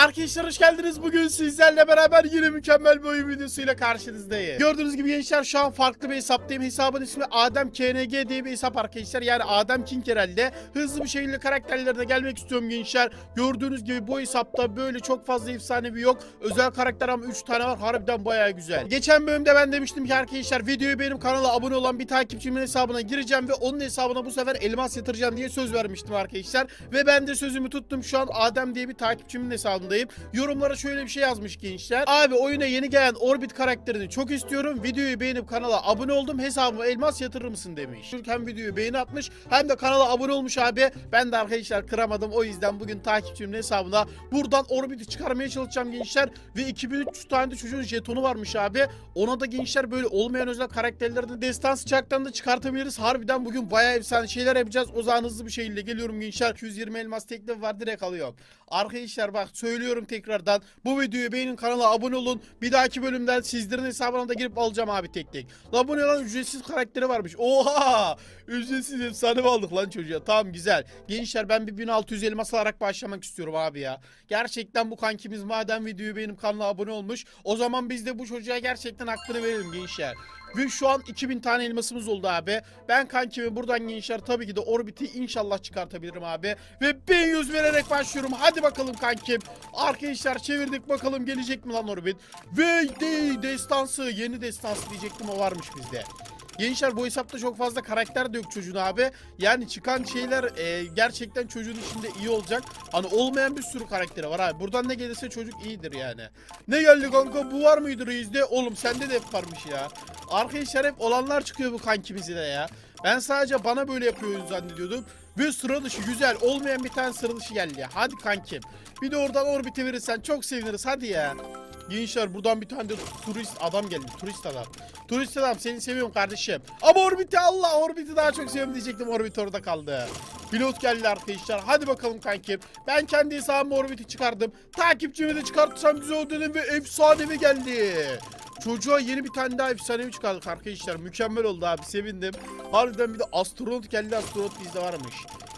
Arkadaşlar hoş geldiniz. Bugün sizlerle beraber yine mükemmel bir oyun videosuyla karşınızdayım. Gördüğünüz gibi gençler şu an farklı bir hesaptayım. Hesabın ismi Adem KNG diye bir hesap arkadaşlar. Yani Adem King herhalde. Hızlı bir şekilde karakterlerine gelmek istiyorum gençler. Gördüğünüz gibi bu hesapta böyle çok fazla efsanevi yok. Özel karakter ama 3 tane var. Harbiden bayağı güzel. Geçen bölümde ben demiştim ki arkadaşlar videoyu benim kanala abone olan bir takipçimin hesabına gireceğim ve onun hesabına bu sefer elmas yatıracağım diye söz vermiştim arkadaşlar. Ve ben de sözümü tuttum. Şu an Adem diye bir takipçimin hesabındayım. Yorumlara şöyle bir şey yazmış gençler. Abi oyuna yeni gelen Orbit karakterini çok istiyorum. Videoyu beğenip kanala abone oldum. Hesabıma elmas yatırır mısın demiş. Hem videoyu beğeni atmış hem de kanala abone olmuş abi. Ben de arkadaşlar kıramadım. O yüzden bugün takipçimin hesabına buradan Orbit'i çıkarmaya çalışacağım gençler. Ve 2300 tane de çocuğun jetonu varmış abi. Ona da gençler böyle olmayan özel karakterlerini destans çaktan da çıkartabiliriz. Harbiden bugün bayağı efsane şeyler yapacağız. O zaman hızlı bir şekilde geliyorum gençler. 220 elmas teklif var direkt alıyor. Arkadaşlar bak söylüyorum tekrardan. Bu videoyu beğenin kanala abone olun. Bir dahaki bölümden sizlerin hesabına da girip alacağım abi tek tek. La bu ne lan ücretsiz karakteri varmış. Oha! Ücretsiz efsane mi aldık lan çocuğa? Tamam güzel. Gençler ben bir 1600 elmas alarak başlamak istiyorum abi ya. Gerçekten bu kankimiz madem videoyu benim kanala abone olmuş. O zaman biz de bu çocuğa gerçekten hakkını verelim gençler. Ve şu an 2000 tane elmasımız oldu abi. Ben kankimi buradan gençler tabii ki de Orbit'i inşallah çıkartabilirim abi. Ve 1100 vererek başlıyorum. Hadi bakalım kankim. Arkadaşlar çevirdik bakalım gelecek mi lan Orbit. Ve de destansı yeni destansı diyecektim o varmış bizde. Gençler bu hesapta çok fazla karakter de yok çocuğun abi. Yani çıkan şeyler e, gerçekten çocuğun içinde iyi olacak. Hani olmayan bir sürü karakteri var abi. Buradan ne gelirse çocuk iyidir yani. Ne geldi kanka bu var mıydı reisde? Oğlum sende de hep varmış ya. Arkadaşlar hep olanlar çıkıyor bu kankimizi de ya. Ben sadece bana böyle yapıyor zannediyordum. Ve sıra dışı güzel olmayan bir tane sıra dışı geldi. Hadi kankim. Bir de oradan orbite verirsen çok seviniriz hadi ya. Gençler buradan bir tane de turist adam geldi. Turist adam. Turist adam seni seviyorum kardeşim. Ama Orbit'i Allah Orbit'i daha çok seviyorum diyecektim. Orbit orada kaldı. Pilot geldi arkadaşlar. Hadi bakalım kankim. Ben kendi hesabıma Orbit'i çıkardım. Takipçimi de çıkartırsam güzel olur dedim ve efsanevi geldi. Çocuğa yeni bir tane daha efsanevi çıkardık arkadaşlar. Mükemmel oldu abi sevindim. Harbiden bir de astronot geldi. Astronot bizde varmış.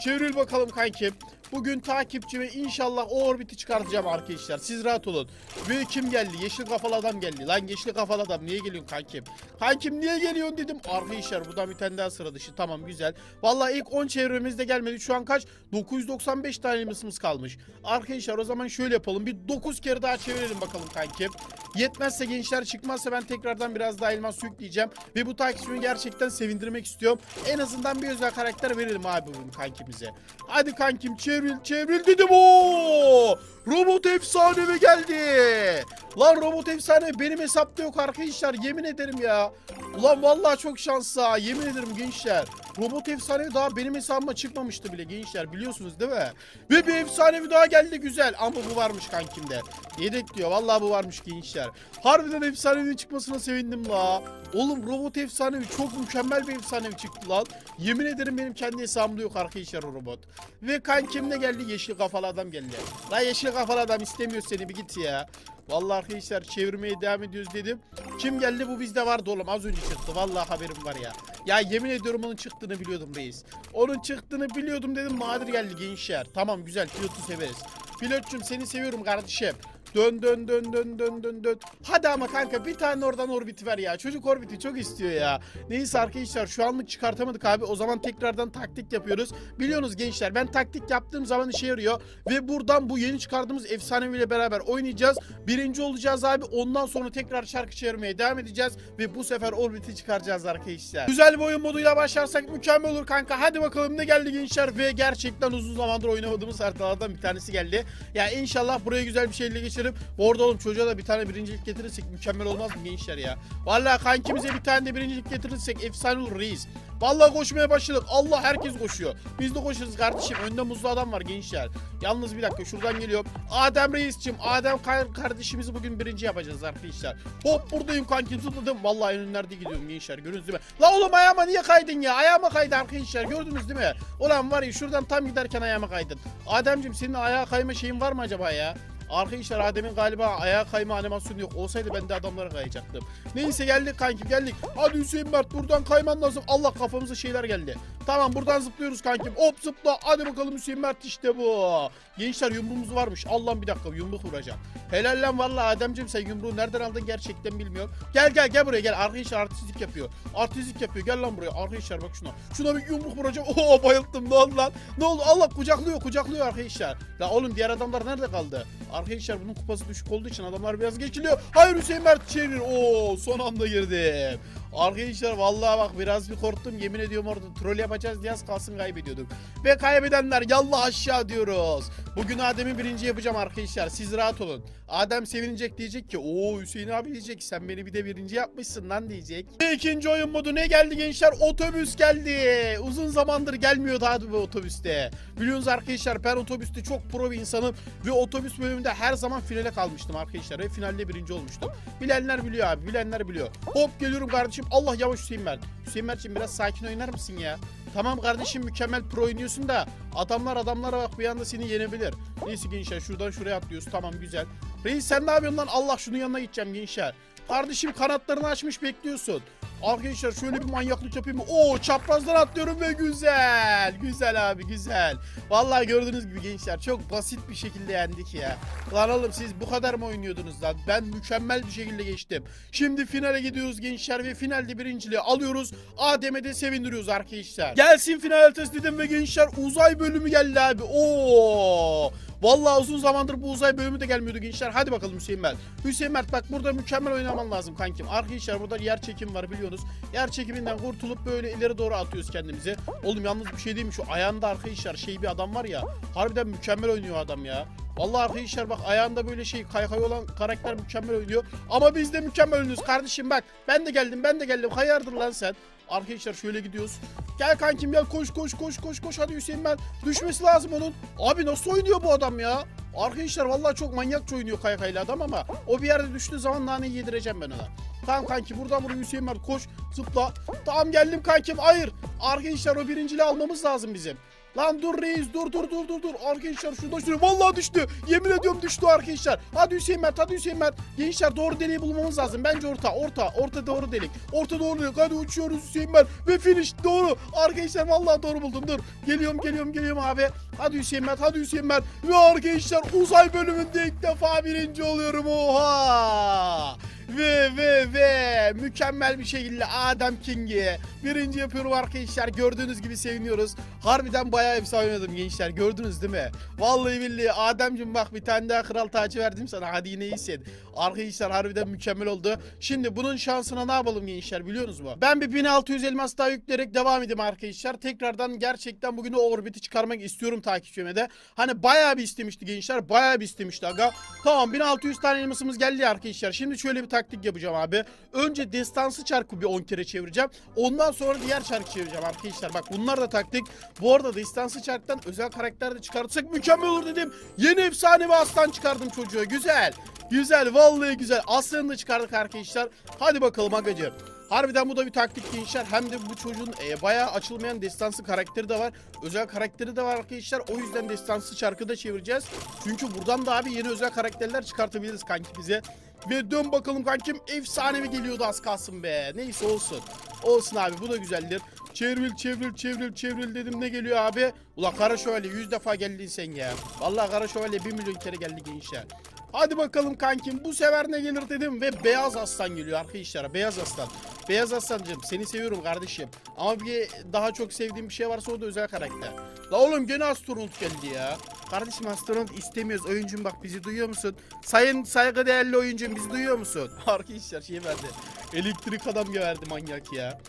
Çevril bakalım kankim. Bugün takipçime inşallah o orbiti çıkartacağım arkadaşlar. Siz rahat olun. Ve kim geldi? Yeşil kafalı adam geldi. Lan yeşil kafalı adam niye geliyorsun kankim? Kankim niye geliyorsun dedim. Arkadaşlar buradan bir tane daha sıra dışı. Tamam güzel. Vallahi ilk 10 çevremizde gelmedi. Şu an kaç? 995 tane elmasımız kalmış. Arkadaşlar o zaman şöyle yapalım. Bir 9 kere daha çevirelim bakalım kankim. Yetmezse gençler çıkmazsa ben tekrardan biraz daha elmas yükleyeceğim. Ve bu takipçimi gerçekten sevindirmek istiyorum. En azından bir özel karakter verelim abi bugün kankimize. Hadi kankim çevril çevril dedim o. Robot efsanevi geldi. Lan robot efsane benim hesapta yok arkadaşlar yemin ederim ya. Ulan vallahi çok şanslı yemin ederim gençler. Robot efsanevi daha benim hesabıma çıkmamıştı bile gençler biliyorsunuz değil mi? Ve bir efsanevi daha geldi güzel ama bu varmış kankimde. Yedek diyor vallahi bu varmış gençler. Harbiden efsanevi çıkmasına sevindim la. Oğlum robot efsanevi çok mükemmel bir efsanevi çıktı lan. Yemin ederim benim kendi hesabımda yok arkadaşlar robot. Ve kankim ne geldi? Yeşil kafalı adam geldi. La yeşil kafalı adam istemiyor seni bir git ya. Vallahi arkadaşlar çevirmeye devam ediyoruz dedim. Kim geldi bu bizde vardı oğlum az önce çıktı. Vallahi haberim var ya. Ya yemin ediyorum onun çıktığını biliyordum reis. Onun çıktığını biliyordum dedim nadir geldi gençler. Tamam güzel pilotu severiz. Pilotçum seni seviyorum kardeşim. Dön dön dön dön dön dön dön. Hadi ama kanka bir tane oradan orbiti ver ya. Çocuk orbiti çok istiyor ya. Neyse arkadaşlar şu anlık çıkartamadık abi. O zaman tekrardan taktik yapıyoruz. Biliyorsunuz gençler ben taktik yaptığım zaman işe yarıyor. Ve buradan bu yeni çıkardığımız efsaneviyle beraber oynayacağız. Birinci olacağız abi. Ondan sonra tekrar şarkı çevirmeye devam edeceğiz. Ve bu sefer orbiti çıkaracağız arkadaşlar. Güzel bir oyun moduyla başlarsak mükemmel olur kanka. Hadi bakalım ne geldi gençler. Ve gerçekten uzun zamandır oynamadığımız haritalardan bir tanesi geldi. Ya inşallah buraya güzel bir şeyle geçerim. Bu oğlum çocuğa da bir tane birincilik getirirsek mükemmel olmaz mı gençler ya? Vallahi kankimize bir tane de birincilik getirirsek efsane olur reis. Vallahi koşmaya başladık. Allah herkes koşuyor. Biz de koşarız kardeşim. Önde muzlu adam var gençler. Yalnız bir dakika şuradan geliyorum. Adem reisçim. Adem kar- kardeşimizi bugün birinci yapacağız arkadaşlar. Hop buradayım kankim zıpladım. Vallahi önlerde gidiyorum gençler. Gördünüz değil mi? La oğlum ayağıma niye kaydın ya? Ayağıma kaydı arkadaşlar. Gördünüz değil mi? Ulan var ya şuradan tam giderken ayağıma kaydın. Ademciğim senin ayağa kayma şeyin var mı acaba ya? Arkadaşlar Adem'in galiba ayağa kayma animasyonu yok. Olsaydı ben de adamlara kayacaktım. Neyse geldik kanki geldik. Hadi Hüseyin Mert buradan kayman lazım. Allah kafamıza şeyler geldi. Tamam buradan zıplıyoruz kankim. Hop zıpla. Hadi bakalım Hüseyin Mert işte bu. Gençler yumruğumuz varmış. Allah'ım bir dakika yumruk vuracağım. Helal lan valla Ademciğim sen yumruğu nereden aldın gerçekten bilmiyorum. Gel gel gel buraya gel. Arkadaşlar artistlik yapıyor. Artistlik yapıyor. Gel lan buraya. Arkadaşlar bak şuna. Şuna bir yumruk vuracağım. Oo bayıldım ne oldu lan? Ne oldu? Allah kucaklıyor kucaklıyor arkadaşlar. La oğlum diğer adamlar nerede kaldı? Arkadaşlar bunun kupası düşük olduğu için adamlar biraz geçiliyor. Hayır Hüseyin Mert çevir. Oo son anda girdim. Arkadaşlar vallahi bak biraz bir korktum. Yemin ediyorum orada troll yapacağız diye az kalsın kaybediyorduk. Ve kaybedenler yallah aşağı diyoruz. Bugün Adem'i birinci yapacağım arkadaşlar. Siz rahat olun. Adem sevinecek diyecek ki o Hüseyin abi diyecek sen beni bir de birinci yapmışsın lan diyecek. İkinci oyun modu ne geldi gençler? Otobüs geldi. Uzun zamandır gelmiyordu abi bu otobüste. Biliyorsunuz arkadaşlar ben otobüste çok pro bir insanım. Ve otobüs bölümünde her zaman finale kalmıştım arkadaşlar. Ve finalde birinci olmuştum. Bilenler biliyor abi bilenler biliyor. Hop geliyorum kardeşim. Allah yavaş Hüseyin Mert. Hüseyin Mert'ciğim biraz sakin oynar mısın ya? Tamam kardeşim mükemmel pro oynuyorsun da adamlar adamlara bak bir anda seni yenebilir. Neyse gençler şuradan şuraya atlıyoruz tamam güzel. Reis sen ne yapıyorsun lan? Allah şunun yanına gideceğim gençler. Kardeşim kanatlarını açmış bekliyorsun. Arkadaşlar şöyle bir manyaklık yapayım mı? Oo çaprazdan atlıyorum ve güzel. Güzel abi güzel. Vallahi gördüğünüz gibi gençler çok basit bir şekilde yendik ya. Lan oğlum siz bu kadar mı oynuyordunuz lan? Ben mükemmel bir şekilde geçtim. Şimdi finale gidiyoruz gençler ve finalde birinciliği alıyoruz. Adem'e de sevindiriyoruz arkadaşlar. Gelsin final test dedim ve gençler uzay bölümü geldi abi. Oo! Vallahi uzun zamandır bu uzay bölümü de gelmiyordu gençler. Hadi bakalım Hüseyin Mert. Hüseyin Mert bak burada mükemmel oynaman lazım kankim. Arkadaşlar burada yer çekim var biliyorsunuz. Yer çekiminden kurtulup böyle ileri doğru atıyoruz kendimizi. Oğlum yalnız bir şey değil mi? Şu ayağında arkadaşlar şey bir adam var ya. Harbiden mükemmel oynuyor adam ya. Vallahi arkadaşlar bak ayağında böyle şey kaykay olan karakter mükemmel oynuyor. Ama biz de mükemmel oynuyoruz kardeşim bak. Ben de geldim ben de geldim. Hayırdır lan sen? Arkadaşlar şöyle gidiyoruz. Gel kankim gel koş koş koş koş koş hadi Hüseyin ben. Düşmesi lazım onun. Abi nasıl oynuyor bu adam ya? Arkadaşlar vallahi çok manyakça oynuyor kaykaylı adam ama o bir yerde düştüğü zaman naneyi yedireceğim ben ona. Tamam kanki buradan buraya Hüseyin Mert koş zıpla. Tamam geldim kankim hayır. Arkadaşlar o birinciliği almamız lazım bizim. Lan dur reis dur dur dur dur dur. Arkadaşlar şurada şurada vallahi düştü. Yemin ediyorum düştü arkadaşlar. Hadi Hüseyin Mert hadi Hüseyin Mert. Gençler doğru deliği bulmamız lazım. Bence orta orta orta doğru delik. Orta doğru delik. Hadi uçuyoruz Hüseyin Mert. Ve finish doğru. Arkadaşlar vallahi doğru buldum dur. Geliyorum geliyorum geliyorum abi. Hadi Hüseyin Mert hadi Hüseyin Mert. Ve arkadaşlar uzay bölümünde ilk defa birinci oluyorum. Oha. Ve ve ve mükemmel bir şekilde Adem King'i birinci yapıyorum arkadaşlar. Gördüğünüz gibi seviniyoruz. Harbiden bayağı efsane oynadım gençler. Gördünüz değil mi? Vallahi billahi Ademciğim bak bir tane daha kral tacı verdim sana. Hadi yine iyisin. Arkadaşlar harbiden mükemmel oldu. Şimdi bunun şansına ne yapalım gençler biliyorsunuz mu? Ben bir 1600 elmas daha yükleyerek devam edeyim arkadaşlar. Tekrardan gerçekten bugün orbiti çıkarmak istiyorum takipçime de. Hani bayağı bir istemişti gençler. Bayağı bir istemişti aga. Tamam 1600 tane elmasımız geldi arkadaşlar. Şimdi şöyle bir taktik yapacağım abi. Önce destansı çarkı bir 10 kere çevireceğim. Ondan sonra diğer çarkı çevireceğim arkadaşlar. Bak bunlar da taktik. Bu arada destansı çarktan özel karakter de çıkartsak mükemmel olur dedim. Yeni efsane bir aslan çıkardım çocuğa. Güzel. Güzel vallahi güzel. Aslanı da çıkardık arkadaşlar. Hadi bakalım agacım. Harbiden bu da bir taktik gençler. Hem de bu çocuğun e, bayağı açılmayan destansı karakteri de var. Özel karakteri de var arkadaşlar. O yüzden destansı çarkı da çevireceğiz. Çünkü buradan da abi yeni özel karakterler çıkartabiliriz kanki bize. Ve dön bakalım kankim efsanevi geliyordu az kalsın be. Neyse olsun. Olsun abi bu da güzeldir. Çevril çevril çevril çevril dedim ne geliyor abi? Ula Kara Şövalye 100 defa geldin sen ya. Vallahi Kara Şövalye 1 milyon kere geldi gençler. Hadi bakalım kankim bu sefer ne gelir dedim ve beyaz aslan geliyor arkadaşlar beyaz aslan. Beyaz aslancım seni seviyorum kardeşim. Ama bir daha çok sevdiğim bir şey varsa o da özel karakter. La oğlum gene astronot geldi ya. Kardeşim astronot istemiyoruz oyuncum bak bizi duyuyor musun? Sayın saygıdeğerli oyuncum bizi duyuyor musun? Arkadaşlar şey verdi. Elektrik adam verdi manyak ya.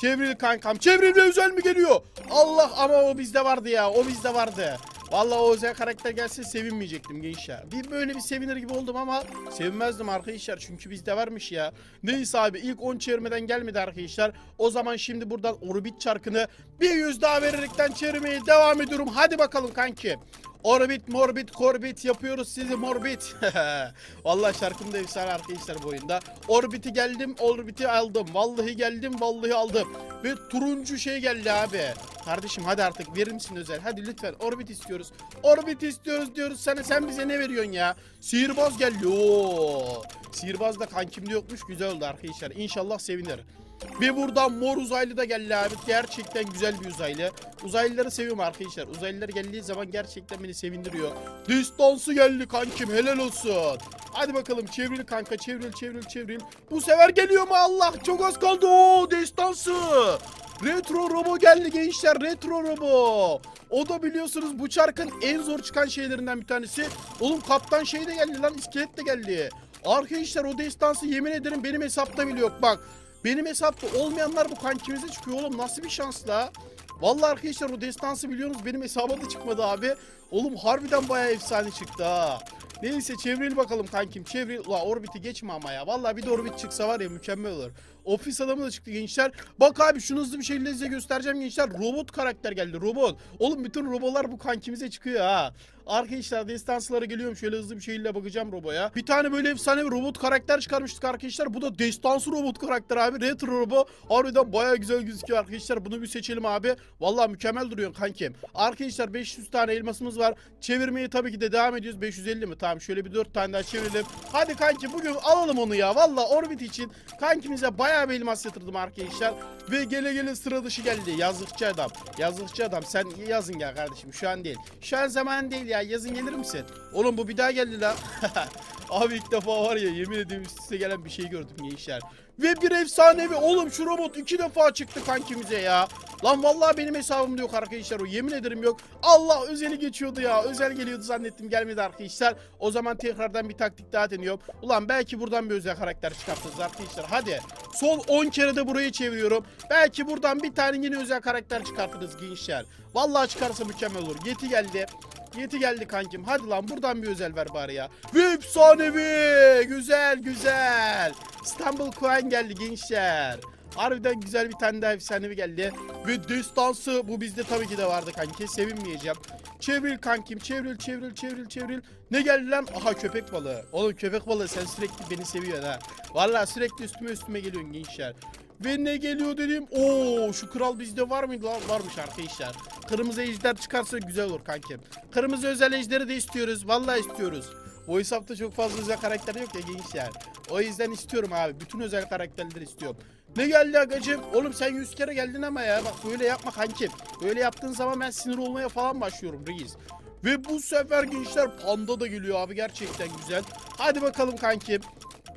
Çevril kankam. Çevrilme özel mi geliyor? Allah ama o bizde vardı ya. O bizde vardı. Vallahi o özel karakter gelse sevinmeyecektim gençler. Bir böyle bir sevinir gibi oldum ama sevinmezdim arkadaşlar. Çünkü bizde varmış ya. Neyse abi ilk 10 çevirmeden gelmedi arkadaşlar. O zaman şimdi buradan orbit çarkını bir yüz daha vererekten çevirmeye devam ediyorum. Hadi bakalım kanki. Orbit, morbit, korbit yapıyoruz sizi morbit. vallahi şarkım da efsane arkadaşlar bu oyunda. Orbiti geldim, orbiti aldım. Vallahi geldim, vallahi aldım. Ve turuncu şey geldi abi. Kardeşim hadi artık verir misin özel? Hadi lütfen orbit istiyoruz. Orbit istiyoruz diyoruz sana. Sen bize ne veriyorsun ya? Sihirbaz geldi. Oo. Sihirbaz da kankimde yokmuş. Güzel oldu arkadaşlar. İnşallah sevinir. Ve buradan mor uzaylı da geldi abi. Gerçekten güzel bir uzaylı. Uzaylıları seviyorum arkadaşlar. Uzaylılar geldiği zaman gerçekten beni sevindiriyor. Distansı geldi kankim helal olsun. Hadi bakalım çevril kanka çevril çevril çevril. Bu sefer geliyor mu Allah? Çok az kaldı. Oo distansı. Retro Robo geldi gençler. Retro Robo. O da biliyorsunuz bu çarkın en zor çıkan şeylerinden bir tanesi. Oğlum kaptan şey de geldi lan iskelet de geldi. Arkadaşlar o destansı yemin ederim benim hesapta bile yok bak. Benim hesapta olmayanlar bu kankimize çıkıyor oğlum nasıl bir şans la. Vallahi arkadaşlar o destansı biliyorsunuz benim hesaba da çıkmadı abi. Oğlum harbiden bayağı efsane çıktı ha. Neyse çevril bakalım kankim çevril. Ula orbiti geçme ama ya. Vallahi bir de orbit çıksa var ya mükemmel olur. Ofis adamı da çıktı gençler. Bak abi şunu hızlı bir şekilde size göstereceğim gençler. Robot karakter geldi robot. Oğlum bütün robolar bu kankimize çıkıyor ha. Arkadaşlar destanslara geliyorum şöyle hızlı bir şekilde bakacağım roboya. Bir tane böyle efsane bir robot karakter çıkarmıştık arkadaşlar. Bu da destansı robot karakter abi. Retro robo. Harbiden baya güzel gözüküyor arkadaşlar. Bunu bir seçelim abi. Vallahi mükemmel duruyor kankim. Arkadaşlar 500 tane elmasımız var. Çevirmeye tabii ki de devam ediyoruz. 550 mi? Tamam şöyle bir 4 tane daha çevirelim. Hadi kanki bugün alalım onu ya. Vallahi orbit için kankimize bayağı bir elmas yatırdım arkadaşlar. Ve gele gele sıra dışı geldi. Yazıkçı adam. Yazıkçı adam. Sen yazın ya kardeşim. Şu an değil. Şu an zaman değil ya. Yazın gelir misin? Oğlum bu bir daha geldi lan. Abi ilk defa var ya yemin ediyorum üste gelen bir şey gördüm gençler. Ve bir efsanevi oğlum şu robot iki defa çıktı kankimize ya. Lan vallahi benim hesabımda yok arkadaşlar o yemin ederim yok. Allah özeli geçiyordu ya. Özel geliyordu zannettim gelmedi arkadaşlar. O zaman tekrardan bir taktik daha deniyorum. Ulan belki buradan bir özel karakter çıkartırız arkadaşlar. Hadi. Son 10 kere de burayı çeviriyorum. Belki buradan bir tane yine özel karakter çıkartırız gençler. Vallahi çıkarsa mükemmel olur. Yeti geldi. Yeti geldi kankim. Hadi lan buradan bir özel ver bari ya. Ve efsanevi. Güzel güzel. İstanbul Coin geldi gençler. Harbiden güzel bir tane daha efsanevi geldi. Ve destansı bu bizde tabii ki de vardı kanki. Sevinmeyeceğim. Çevril kankim. Çevril çevril çevril çevril. Ne geldi lan? Aha köpek balığı. Oğlum köpek balığı sen sürekli beni seviyorsun ha. Vallahi sürekli üstüme üstüme geliyorsun gençler. Ve ne geliyor dedim. Oo şu kral bizde var mıydı lan? Varmış arkadaşlar. Kırmızı ejder çıkarsa güzel olur kankim. Kırmızı özel ejderi de istiyoruz. Vallahi istiyoruz. O hesapta çok fazla özel karakter yok ya gençler. O yüzden istiyorum abi. Bütün özel karakterleri istiyorum. Ne geldi agacım? Oğlum sen 100 kere geldin ama ya. Bak böyle yapma kankim. Böyle yaptığın zaman ben sinir olmaya falan başlıyorum reis. Ve bu sefer gençler panda da geliyor abi gerçekten güzel. Hadi bakalım kankim.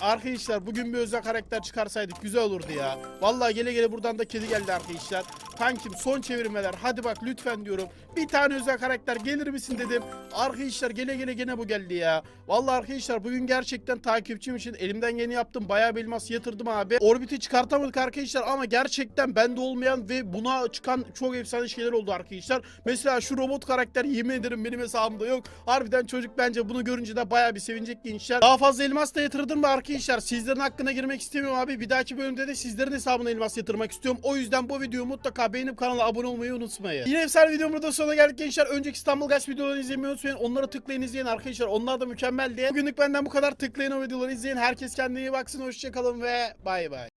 Arkadaşlar bugün bir özel karakter çıkarsaydık güzel olurdu ya. Vallahi gele gele buradan da kedi geldi arkadaşlar. Kankim son çevirmeler hadi bak lütfen diyorum. Bir tane özel karakter gelir misin dedim. Arkadaşlar gele gele gene bu geldi ya. Vallahi arkadaşlar bugün gerçekten takipçim için elimden geleni yaptım. Bayağı bir elmas yatırdım abi. Orbit'i çıkartamadık arkadaşlar ama gerçekten bende olmayan ve buna çıkan çok efsane şeyler oldu arkadaşlar. Mesela şu robot karakter yemin ederim benim hesabımda yok. Harbiden çocuk bence bunu görünce de bayağı bir sevinecek gençler. Daha fazla elmas da yatırdım mı arkadaşlar? Sizlerin hakkına girmek istemiyorum abi. Bir dahaki bölümde de sizlerin hesabına elmas yatırmak istiyorum. O yüzden bu videoyu mutlaka beğenip kanala abone olmayı unutmayın. Yine efsane videomun da sonuna geldik gençler. Önceki İstanbul Guys videolarını izlemeyi unutmayın. Onlara tıklayın izleyin arkadaşlar. Onlar da mükemmeldi. Bugünlük benden bu kadar. Tıklayın o videoları izleyin. Herkes kendine iyi baksın. Hoşçakalın ve bay bay.